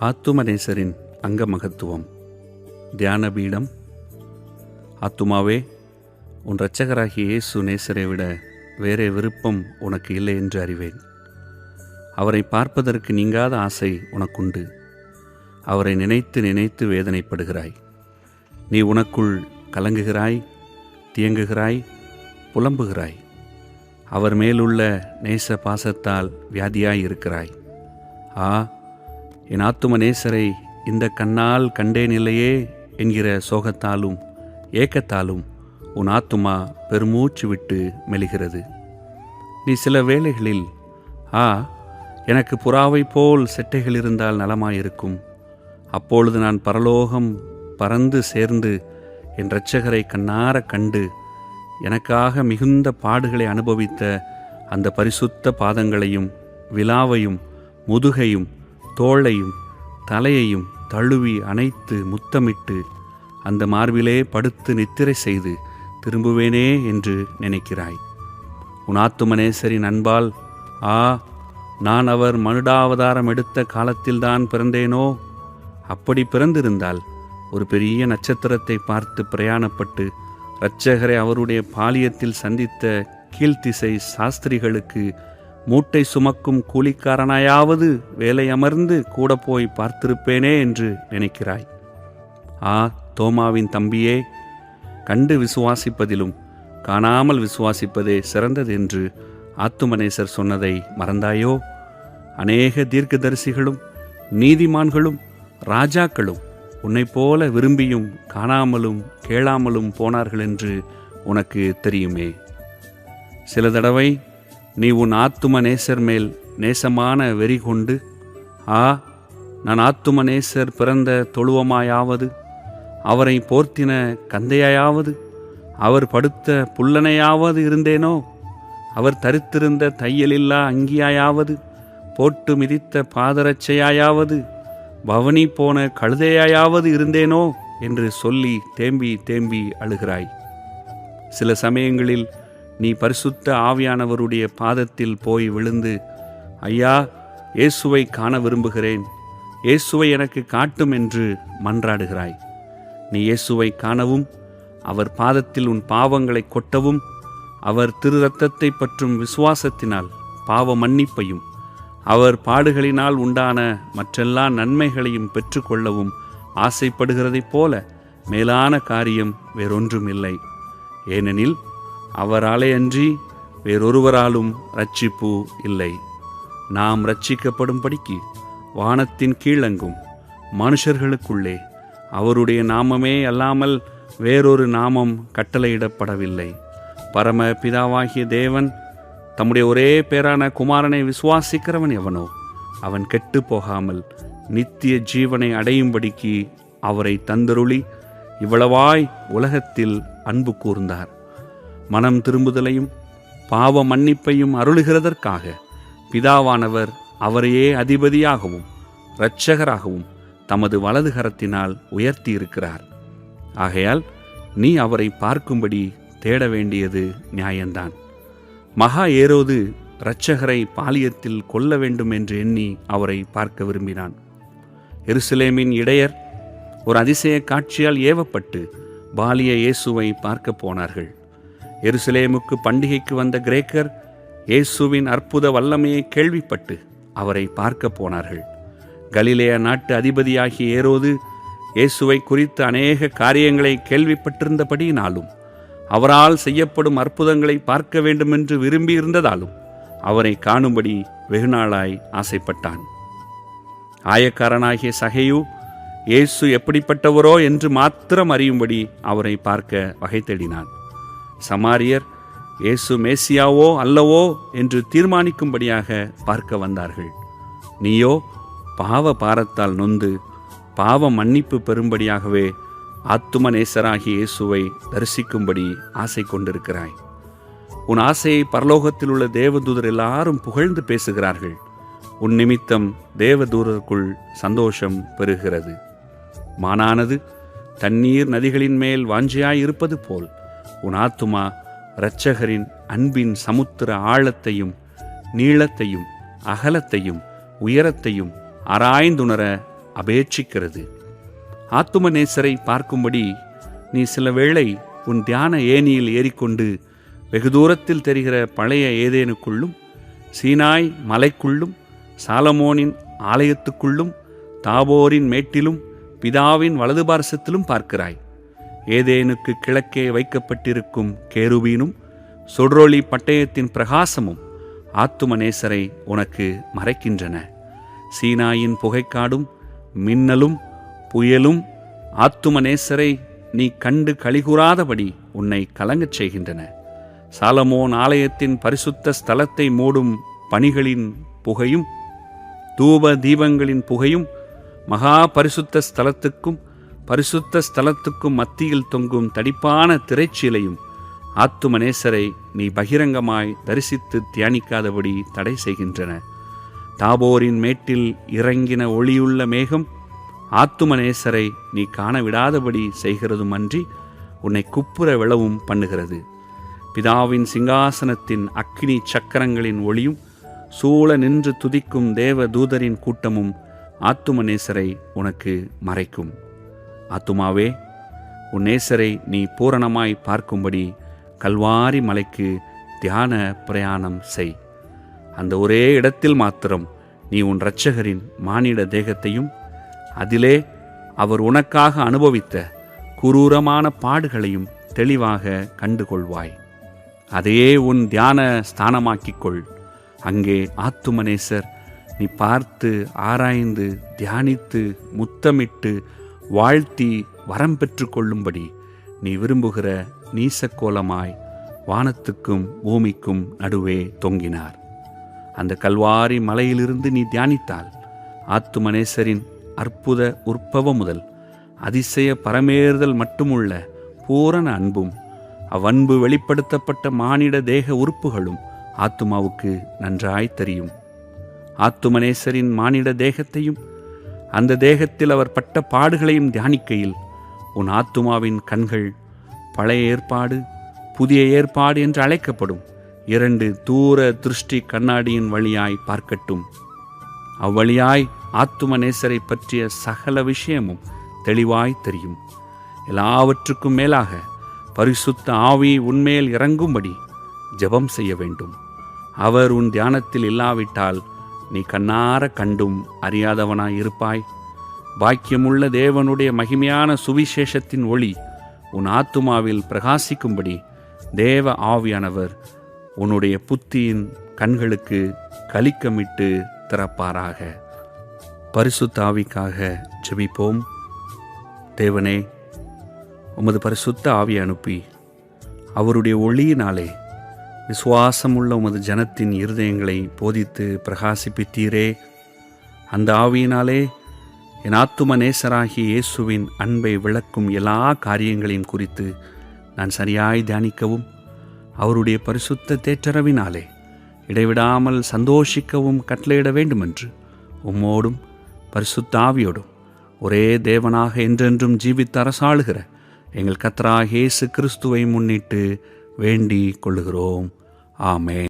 ஆத்துமநேசரின் அங்க மகத்துவம் தியான பீடம் ஆத்துமாவே உன் இரட்சகராகிய இயேசு நேசரை விட வேறே விருப்பம் உனக்கு இல்லை என்று அறிவேன். அவரை பார்ப்பதற்கு நீங்காத ஆசை உனக்குண்டு. அவரை நினைத்து நினைத்து வேதனைப்படுகிறாய். நீ உனக்குள் கலங்குகிறாய் தியங்குகிறாய் புலம்புகிறாய். அவர் மேலுள்ள நேச பாசத்தால் வியாதியாய் இருக்கிறாய் ஆ என் ஆத்தும நேசரை இந்த கண்ணால் கண்டேன் இல்லையே என்கிற சோகத்தாலும் ஏக்கத்தாலும் உன் ஆத்துமா பெருமூச்சு விட்டு மெலிகிறது. நீ சில வேளைகளில் ஆ எனக்கு புறாவைப் போல் செட்டைகள் இருந்தால் நலமாயிருக்கும். அப்பொழுது நான் பரலோகம் பறந்து சேர்ந்து என் இரட்சகரை கண்ணார கண்டு எனக்காக மிகுந்த பாடுகளை அனுபவித்த அந்த பரிசுத்த பாதங்களையும் விழாவையும் முதுகையும் தோளையும் தலையையும் தழுவி அணைத்து முத்தமிட்டு அந்த மார்பிலே படுத்து நித்திரை செய்து திரும்புவேனே என்று நினைக்கிறாய். உன் ஆத்துமனேசரின் அன்பால் ஆ நான் அவர் மனுடாவதாரம் எடுத்த காலத்தில்தான் பிறந்தேனோ? அப்படி பிறந்திருந்தால் ஒரு பெரிய நட்சத்திரத்தை பார்த்து பிரயாணப்பட்டு இரட்சகரை அவருடைய பாலியத்தில் சந்தித்த கீழ்த்திசை சாஸ்திரிகளுக்கு மூட்டை சுமக்கும் கூலிக்காரனாயாவது வேலை அமர்ந்து கூட போய் பார்த்திருப்பேனே என்று நினைக்கிறாய். ஆ தோமாவின் தம்பியே கண்டு விசுவாசிப்பதிலும் காணாமல் விசுவாசிப்பதே சிறந்தது என்று ஆத்துமனேசர் சொன்னதை மறந்தாயோ? அநேக தீர்க்கதரிசிகளும் நீதிமான்களும் ராஜாக்களும் உன்னைப் போல விரும்பியும் காணாமலும் கேளாமலும் போனார்கள் என்று உனக்கு தெரியுமே. சில தடவை நீ உன் ஆத்தும நேசர் மேல் நேசமான வெறி கொண்டு ஆ நான் ஆத்தும நேசர் பிறந்த தொழுவமாயாவது அவரை போர்த்தின கந்தையாயாவது அவர் படுத்த புல்லனையாவது இருந்தேனோ அவர் தரித்திருந்த தையலில்லா அங்கியாயாவது போட்டு மிதித்த பாதரட்சையாயாவது பவனி போன கழுதையாயாவது இருந்தேனோ என்று சொல்லி தேம்பி தேம்பி அழுகிறாய். சில சமயங்களில் நீ பரிசுத்த ஆவியானவருடைய பாதத்தில் போய் விழுந்து ஐயா இயேசுவை காண விரும்புகிறேன். இயேசுவை எனக்கு காட்டும் என்று மன்றாடுகிறாய். நீ இயேசுவை காணவும் அவர் பாதத்தில் உன் பாவங்களை கொட்டவும் அவர் திரு ரத்தத்தை பற்றும் விசுவாசத்தினால் பாவ மன்னிப்பையும் அவர் பாடுகளினால் உண்டான மற்றெல்லா நன்மைகளையும் பெற்றுக்கொள்ளவும் ஆசைப்படுகிறதைப் போல மேலான காரியம் வேறொன்றும் இல்லை ஏனெனில் அவராலே அன்றி வேறொருவராலும் ரட்சிப்பு இல்லை. நாம் ரட்சிக்கப்படும்படிக்கு வானத்தின் கீழங்கும் மனுஷர்களுக்குள்ளே அவருடைய நாமமே அல்லாமல் வேறொரு நாமம் கட்டளையிடப்படவில்லை. பரம பிதாவாகிய தேவன் தம்முடைய ஒரே பேரான குமாரனை விசுவாசிக்கிறவன் எவனோ அவன் கெட்டு போகாமல் நித்திய ஜீவனை அடையும்படிக்கு அவரை தந்தருளி இவ்வளவாய் உலகத்தில் அன்பு கூர்ந்தார். மனம் திரும்புதலையும் பாவ மன்னிப்பையும் அருளுகிறதற்காக பிதாவானவர் அவரையே அதிபதியாகவும் இரட்சகராகவும் தமது வலது கரத்தினால் உயர்த்தியிருக்கிறார். ஆகையால் நீ அவரை பார்க்கும்படி தேட வேண்டியது நியாயந்தான். மகா ஏரோது இரட்சகரை பாலியத்தில் கொல்ல வேண்டும் என்று எண்ணி அவரை பார்க்க விரும்பினான். எருசலேமின் இடையர் ஒரு அதிசய காட்சியால் ஏவப்பட்டு பாலிய இயேசுவை பார்க்கப் போனார்கள். எருசலேமுக்கு பண்டிகைக்கு வந்த கிரேக்கர் இயேசுவின் அற்புத வல்லமையை கேள்விப்பட்டு அவரை பார்க்க போனார்கள். கலிலேய நாட்டு அதிபதியாகிய ஏரோது இயேசுவை குறித்து அநேக காரியங்களை கேள்விப்பட்டிருந்தபடியினாலும் அவரால் செய்யப்படும் அற்புதங்களை பார்க்க வேண்டுமென்று விரும்பியிருந்ததாலும் அவரை காணும்படி வெகுநாளாய் ஆசைப்பட்டான். ஆயக்காரனாகிய சகையு இயேசு எப்படிப்பட்டவரோ? என்று மாத்திரம் அறியும்படி அவரை பார்க்க வகை தேடினான். சமாரியர் இயேசு மேசியாவோ அல்லவோ என்று தீர்மானிக்கும்படியாக பார்க்க வந்தார்கள். நீயோ பாவ பாரத்தால் நொந்து பாவ மன்னிப்பு பெறும்படியாகவே ஆத்தும நேசராகிய இயேசுவை தரிசிக்கும்படி ஆசை கொண்டிருக்கிறாய். உன் ஆசையை பரலோகத்தில் உள்ள தேவதூதர் எல்லாரும் புகழ்ந்து பேசுகிறார்கள். உன் நிமித்தம் தேவதூதருக்குள் சந்தோஷம் பெறுகிறது. மானானது தண்ணீர் நதிகளின் மேல் வாஞ்சியாய் இருப்பது போல் உன் ஆத்துமா இரட்சகரின் அன்பின் சமுத்திர ஆழத்தையும் நீளத்தையும் அகலத்தையும் உயரத்தையும் ஆராய்ந்துணர அபேட்சிக்கிறது. ஆத்துமநேசரை பார்க்கும்படி நீ சில வேளை உன் தியான ஏணியில் ஏறிக்கொண்டு வெகு தூரத்தில் தெரிகிற பழைய ஏதேனுக்குள்ளும் சீனாய் மலைக்குள்ளும் சாலமோனின் ஆலயத்துக்குள்ளும் தாபோரின் மேட்டிலும் பிதாவின் வலது பார்சத்திலும் பார்க்கிறாய். ஏதேனுக்கு கிழக்கே வைக்கப்பட்டிருக்கும் கேருபீனும் சுடரொளி பட்டயத்தின் பிரகாசமும் ஆத்துமநேசரை உனக்கு மறைக்கின்றன. சீனாயின் புகைக்காடும் மின்னலும் புயலும் ஆத்துமநேசரை நீ கண்டு கழிகூறாதபடி உன்னை கலங்கச் செய்கின்றன. சாலமோன் ஆலயத்தின் பரிசுத்த ஸ்தலத்தை மூடும் பணிகளின் புகையும் தூப தீபங்களின் புகையும் மகா பரிசுத்த ஸ்தலத்துக்கும் பரிசுத்த ஸ்தலத்துக்கும் மத்தியில் தொங்கும் தடிப்பான திரைச்சீலையும் ஆத்துமநேசரை நீ பகிரங்கமாய் தரிசித்து தியானிக்காதபடி தடை செய்கின்றன. தாபோரின் மேட்டில் இறங்கின ஒளியுள்ள மேகம் ஆத்துமநேசரை நீ காண விடாதபடி செய்கிறதுமன்றி உன்னை குப்புற விழவும் பண்ணுகிறது. பிதாவின் சிங்காசனத்தின் அக்னி சக்கரங்களின் ஒளியும் சூழ நின்று துதிக்கும் தேவ தூதரின் கூட்டமும் ஆத்துமநேசரை உனக்கு மறைக்கும். ஆத்துமாவே உன் நேசரை நீ பூரணமாய் பார்க்கும்படி கல்வாரி மலைக்கு தியான பிரயாணம் செய். அந்த ஒரே இடத்தில் மாத்திரம் நீ உன் இரட்சகரின் மானிட தேகத்தையும் அதிலே அவர் உனக்காக அனுபவித்த குரூரமான பாடுகளையும் தெளிவாக கண்டுகொள்வாய். அதையே உன் தியான ஸ்தானமாக்கிக்கொள். அங்கே ஆத்துமனேசர் நீ பார்த்து ஆராய்ந்து தியானித்து முத்தமிட்டு வாழ்த்தி வரம் பெற்று கொள்ளும்படி நீ விரும்புகிற நீசக்கோலமாய் வானத்துக்கும் பூமிக்கும் நடுவே தொங்கினார். அந்த கல்வாரி மலையிலிருந்து நீ தியானித்தால் ஆத்துமனேசரின் அற்புத உற்பவம் முதல் அதிசய பரமேறுதல் மட்டுமுள்ள பூரண அன்பும் அவ்வன்பு வெளிப்படுத்தப்பட்ட மானிட தேக உறுப்புகளும் ஆத்துமாவுக்கு நன்றாய் தெரியும். ஆத்துமனேசரின் மானிட தேகத்தையும் அந்த தேகத்தில் அவர் பட்ட பாடுகளையும் தியானிக்கையில் உன் ஆத்துமாவின் கண்கள் பழைய ஏற்பாடு புதிய ஏற்பாடு என்று அழைக்கப்படும் இரண்டு தூர திருஷ்டி கண்ணாடியின் வழியாய் பார்க்கட்டும். அவ்வழியாய் ஆத்துமநேசரை பற்றிய சகல விஷயமும் தெளிவாய் தெரியும். எல்லாவற்றுக்கும் மேலாக பரிசுத்த ஆவி உன்மேல் இறங்கும்படி ஜெபம் செய்ய வேண்டும். அவர் உன் தியானத்தில் இல்லாவிட்டால் நீ கண்ணார கண்டும் அறியாதவனாய் இருப்பாய். பாக்கியமுள்ள தேவனுடைய மகிமையான சுவிசேஷத்தின் ஒளி உன் ஆத்துமாவில் பிரகாசிக்கும்படி தேவ ஆவியானவர் உன்னுடைய புத்தியின் கண்களுக்கு கலிக்கமிட்டு திறப்பாராக. பரிசுத்த ஆவிக்காக ஜெபிப்போம். தேவனே உமது பரிசுத்த ஆவி அனுப்பி அவருடைய ஒளியினாலே விசுவாசமுள்ள உமது ஜனத்தின் இருதயங்களை போதித்து பிரகாசிப்பித்தீரே. அந்த ஆவியினாலே என் ஆத்தும நேசராகிய இயேசுவின் அன்பை விளக்கும் எல்லா காரியங்களையும் குறித்து நான் சரியாய் தியானிக்கவும் அவருடைய பரிசுத்த தேற்றரவினாலே இடைவிடாமல் சந்தோஷிக்கவும் கட்டளையிட வேண்டுமென்று உம்மோடும் பரிசுத்த ஆவியோடும் ஒரே தேவனாக என்றென்றும் ஜீவித்து அரசாளுகிற எங்கள் கத்தராக இயேசு கிறிஸ்துவை முன்னிட்டு வேண்டிக் கொள்ளுகிறோம். ஆமே